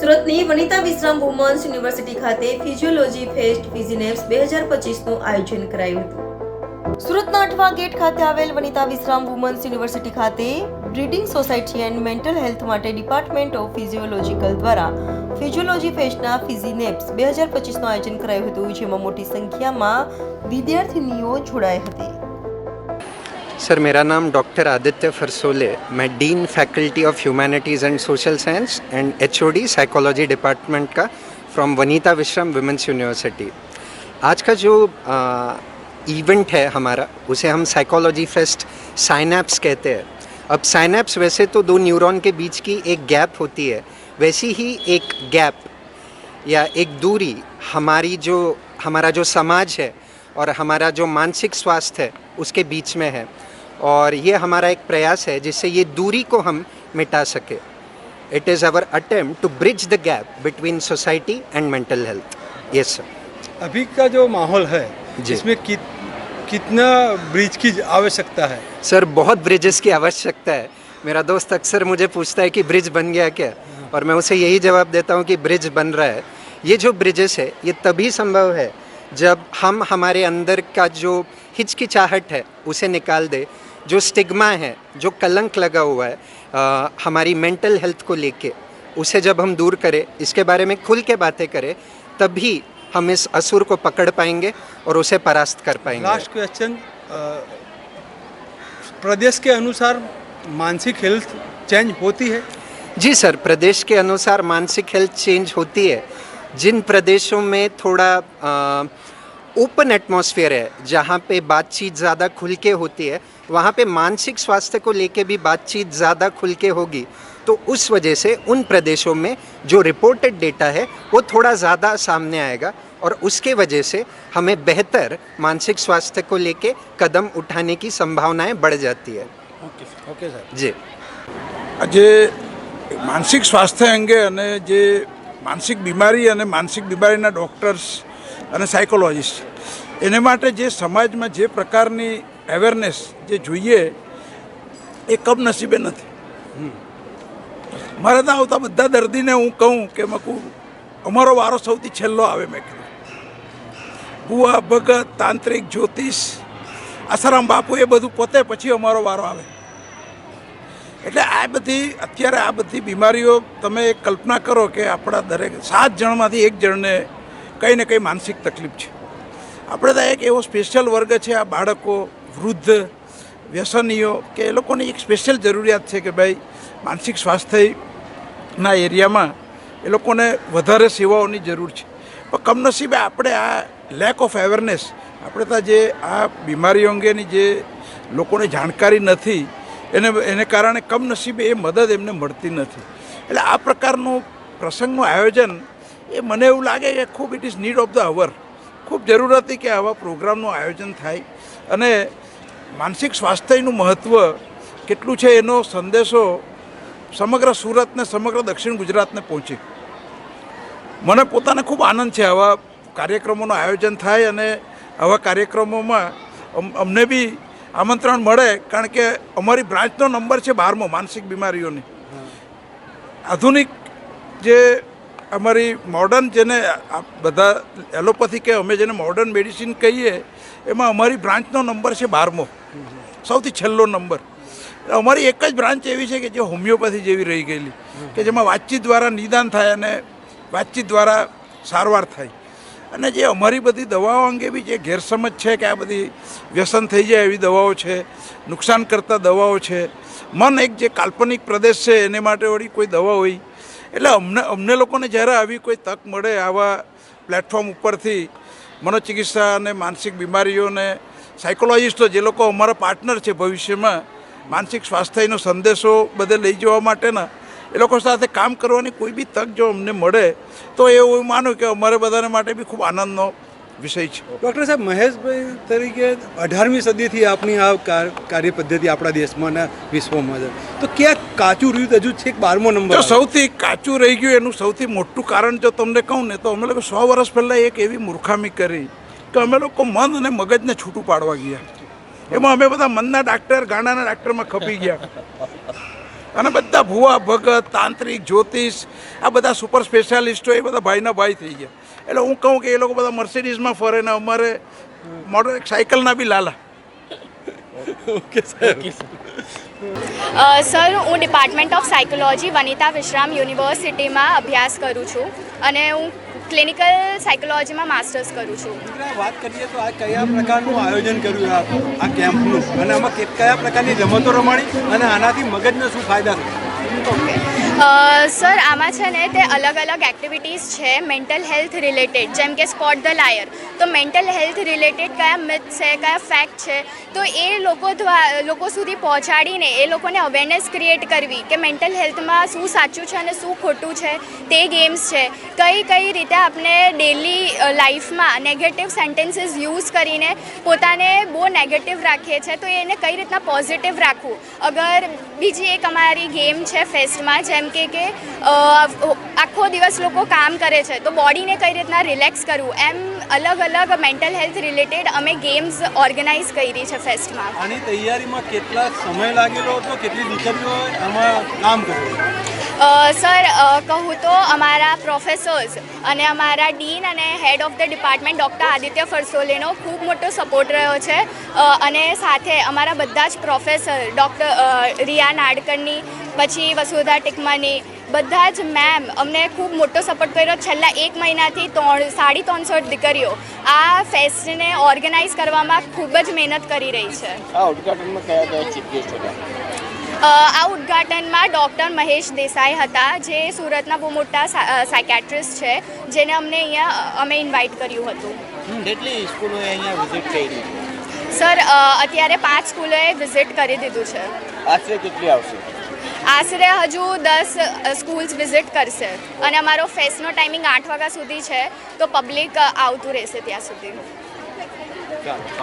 સુરતની Vanita Vishram women's university ખાતે physiology fest ફિઝિનેપ્સ બે હજાર પચીસનું આયોજન કરાયું હતું. સુરતના અઠવા ગેટ ખાતે આવેલ વનિતા વિશ્રામ વુમન્સ યુનિવર્સિટી ખાતે breeding society and mental health માટે ડિપાર્ટમેન્ટ ઓફ ફિઝિયોલોજીકલ દ્વારા ફિઝિયોલોજી ફેસ્ટના ફિઝિનેપ્સ બે હજાર પચીસનું આયોજન કરાયું હતું, જેમાં મોટી સંખ્યામાં વિદ્યાર્થીનીઓ જોડાઈ હતી. सर, मेरा नाम डॉक्टर आदित्य फरसोले मैं dean faculty of humanities and social science and HOD psychology department का from Vanita Vishram women's university. आज का जो इवेंट है हमारा, उसे हम साइकोलॉजी फेस्ट साइनैप्स कहते हैं। अब साइनैप्स वैसे तो दो न्यूरॉन के बीच की एक गैप होती है। वैसी ही एक गैप या एक दूरी हमारी जो, हमारा जो समाज है और हमारा जो मानसिक स्वास्थ्य है उसके बीच में है। और ये हमारा एक प्रयास है जिससे ये दूरी को हम मिटा सके। It is our attempt to bridge the gap between society and mental health yes sir अभी का जो माहौल है जिसमें कित, कितना ब्रिज की आवश्यकता है? सर बहुत ब्रिजेस की आवश्यकता है। मेरा दोस्त अक्सर मुझे पूछता है कि ब्रिज बन गया क्या? और मैं उसे यही जवाब देता हूँ कि ब्रिज बन रहा है। ये जो ब्रिजेस है ये तभी संभव है जब हम हमारे अंदर का जो हिचकिचाहट है उसे निकाल दे जो स्टिग्मा है जो कलंक लगा हुआ है अ, हमारी मेंटल हेल्थ को लेके उसे जब हम दूर करें इसके बारे में खुल के बातें करें तभी हम इस असुर को पकड़ पाएँगे और उसे परास्त कर पाएँगे। लास्ट क्वेश्चन प्रदेश के अनुसार मानसिक हेल्थ चेंज होती है? जी सर प्रदेश के अनुसार मानसिक हेल्थ चेंज होती है। जिन प्रदेशों में थोड़ा ओपन एटमॉस्फेयर है जहाँ पे बातचीत ज़्यादा खुल के होती है वहाँ पे मानसिक स्वास्थ्य को लेके भी बातचीत ज़्यादा खुल के होगी तो उस वजह से उन प्रदेशों में जो रिपोर्टेड डेटा है वो थोड़ा ज़्यादा सामने आएगा और उसके वजह से हमें बेहतर मानसिक स्वास्थ्य को लेके कदम उठाने की संभावनाएं बढ़ जाती है ઓકે ઓકે સર जी આજે માનસિક સ્વાસ્થ્ય અંગે અને જે માનસિક બીમારી અને માનસિક બીમારીના ડૉક્ટર્સ અને સાયકોલોજીસ્ટ. એને માટે જે સમાજમાં જે પ્રકારની અવેરનેસ જે જોઈએ એ કમનસીબે નથી. મારે ત્યાં આવતા બધા દર્દીને હું કહું કે મકું, અમારો વારો સૌથી છેલ્લો આવે મેં કીધું. ભુવા, ભગત, તાંત્રિક, જ્યોતિષ, આસારામ બાપુ એ બધું પોતે પછી અમારો વારો આવે. એટલે આ બધી, અત્યારે આ બધી બીમારીઓ તમે એક કલ્પના કરો કે આપણા દરેક સાત જણમાંથી એક જણને કંઈ ને કંઈ માનસિક તકલીફ છે. આપણે ત્યાં એક એવો સ્પેશિયલ વર્ગ છે, આ બાળકો, વૃદ્ધ, વ્યસનીઓ, કે એ લોકોની એક સ્પેશિયલ જરૂરિયાત છે કે ભાઈ માનસિક સ્વાસ્થ્યના એરિયામાં એ લોકોને વધારે સેવાઓની જરૂર છે. પણ કમનસીબે આપણે આ લેક ઓફ અવેરનેસ આપણે ત્યાં જે આ બીમારીઓ અંગેની જે લોકોને જાણકારી નથી એને એને કારણે કમનસીબે એ મદદ એમને મળતી નથી. એટલે આ પ્રકારનું પ્રસંગનું આયોજન એ મને એવું લાગે કે ખૂબ it is need of the hour. ખૂબ જરૂર હતી કે આવા પ્રોગ્રામનું આયોજન થાય અને માનસિક સ્વાસ્થ્યનું મહત્ત્વ કેટલું છે એનો સંદેશો સમગ્ર સુરતને, સમગ્ર દક્ષિણ ગુજરાતને પહોંચે. મને પોતાને ખૂબ આનંદ છે આવા કાર્યક્રમોનું આયોજન થાય અને આવા કાર્યક્રમોમાં અમ- અમને બી આમંત્રણ મળે, કારણ કે અમારી બ્રાન્ચનો નંબર છે બારમો, માનસિક બીમારીઓની. આધુનિક જે અમારી મોડર્ન જેને બધા એલોપેથી કે અમે જેને મોડર્ન મેડિસિન કહીએ, એમાં અમારી બ્રાન્ચનો નંબર છે બારમો. સૌથી છેલ્લો નંબર. અમારી એક જ બ્રાન્ચ એવી છે કે જે હોમિયોપેથી જેવી રહી ગયેલી, કે જેમાં વાતચીત દ્વારા નિદાન થાય અને વાતચીત દ્વારા સારવાર થાય. અને જે અમારી બધી દવાઓ અંગે બી જે ગેરસમજ છે કે આ બધી વ્યસન થઈ જાય એવી દવાઓ છે, નુકસાન કરતા દવાઓ છે, મન એક જે કાલ્પનિક પ્રદેશ છે એને માટે વળી કોઈ દવા હોય. એટલે અમને અમને લોકોને જ્યારે આવી કોઈ તક મળે આવા પ્લેટફોર્મ ઉપરથી, મનોચિકિત્સા અને માનસિક બીમારીઓને સાયકોલોજિસ્ટો જે લોકો અમારા પાર્ટનર છે ભવિષ્યમાં, માનસિક સ્વાસ્થ્યનો સંદેશો બધે લઈ જવા માટેના એ લોકો સાથે કામ કરવાની કોઈ બી તક જો અમને મળે તો એવું માનું કે અમારે બધાને માટે બી ખૂબ આનંદનો વિષય છે. ડૉક્ટર સાહેબ મહેશભાઈ તરીકે અઢારમી સદીથી આપની આ કાર- કાર્ય પદ્ધતિ આપણા દેશમાં અને વિશ્વમાં છે. તો ક્યાંક કાચું રહ્યું હજુ છેક બારમો નંબર સૌથી કાચું રહી ગયું એનું સૌથી મોટું કારણ જો તમને કહું ને તો અમે લોકો સો વર્ષ પહેલાં એક એવી મૂર્ખામી કરી કે અમે લોકો મન અને મગજને છૂટું પાડવા ગયા. એમાં અમે બધા મનના ડાક્ટર ગાણાના ડાક્ટરમાં ખપી ગયા. અને બધા ભુવા ભગત તાંત્રિક જ્યોતિષ આ બધા સુપર સ્પેશિયાલિસ્ટો એ બધા ભાઈના ભાઈ થઈ ગયા. એટલે હું કહું કે એ લોકો બધા મર્સિડીઝમાં ફરે ને અમારે મોટર સાયકલના બી લાલા. ઓકે સર હું department of psychology Vanita Vishram યુનિવર્સિટીમાં અભ્યાસ કરું છું. અને હું ક્લિનિકલ સાયકોલોજીમાં માસ્ટર્સ કરું છું. વાત કરીએ તો આ કયા પ્રકારનું આયોજન કર્યું આ આ કેમ્પનું? અને આમાં કે- કયા પ્રકારની રમતો રમાડી અને આનાથી મગજને શું ફાયદા થયા? ઓકે સર, આમાં છે ને તે અલગ અલગ એક્ટિવિટીઝ છે મેન્ટલ હેલ્થ રિલેટેડ જેમ કે સ્પોટ ધ લાયર તો મેન્ટલ હેલ્થ રિલેટેડ કયા મિથ છે, કયા ફેક્ટ છે? તો એ લોકો લોકો સુધી પહોંચાડીને એ લોકોને અવેરનેસ ક્રિએટ કરવી કે મેન્ટલ હેલ્થમાં શું સાચું છે અને શું ખોટું છે, તે ગેમ્સ છે. કઈ કઈ રીતે આપણે ડેલી લાઈફમાં નેગેટિવ સેન્ટેન્સીસ યુઝ કરીને પોતાને બહુ નેગેટિવ રાખીએ છીએ તો એને કઈ રીતના પોઝિટિવ રાખવું? અગર બીજી એક અમારી ગેમ છે ફેસ્ટમાં જેમ કે કે આખો દિવસ લોકો કામ કરે છે. તો બોડીને કઈ રીતના રિલેક્સ કરવું? એમ અલગ અલગ મેન્ટલ હેલ્થ રિલેટેડ અમે ગેમ્સ ઓર્ગેનાઇઝ કરી છે ફેસ્ટમાં આની તૈયારીમાં કેટલા સમય લાગેલો હતો? કેટલી દીકરીઓ આમાં કામ કર્યું સર કહું તો અમારા પ્રોફેસર્સ અને અમારા ડીન અને head of the department doctor Aditya ફરસોલેનો ખૂબ મોટો સપોર્ટ રહ્યો છે. અને સાથે અમારા બધા જ પ્રોફેસર ડૉક્ટર રિયા નાડકરની પછી વસુધા ટિકમાની બધા જ મેમ અમને ખૂબ મોટો સપોર્ટ કર્યો. છેલ્લા એક મહિનાથી ત્રણ સાડી ત્રણસો દીકરીઓ આ ફેસ્ટને ઓર્ગેનાઇઝ કરવામાં ખૂબ જ મહેનત કરી રહી છે. આ ઉદઘાટનમાં કયા કયા ચીફ ગેસ્ટ હતા આ ઉદ્ઘાટનમાં ડૉક્ટર મહેશ દેસાઈ હતા જે સુરતના બહુ મોટા સાયકેટ્રિસ્ટ છે જેને અમને અહીંયા અમે ઇન્વાઇટ કર્યું હતું. કેટલી સ્કૂલોએ અહીંયા વિઝિટ કરી સર અત્યારે પાંચ સ્કૂલોએ વિઝિટ કરી દીધું છે. આશરે કેટલી આવશે? આશરે હજુ દસ સ્કૂલ્સ વિઝિટ કરશે. અને અમારો ફેસ્ટનો ટાઈમિંગ આઠ વાગ્યા સુધી છે, તો પબ્લિક આવતું રહેશે ત્યાં સુધી.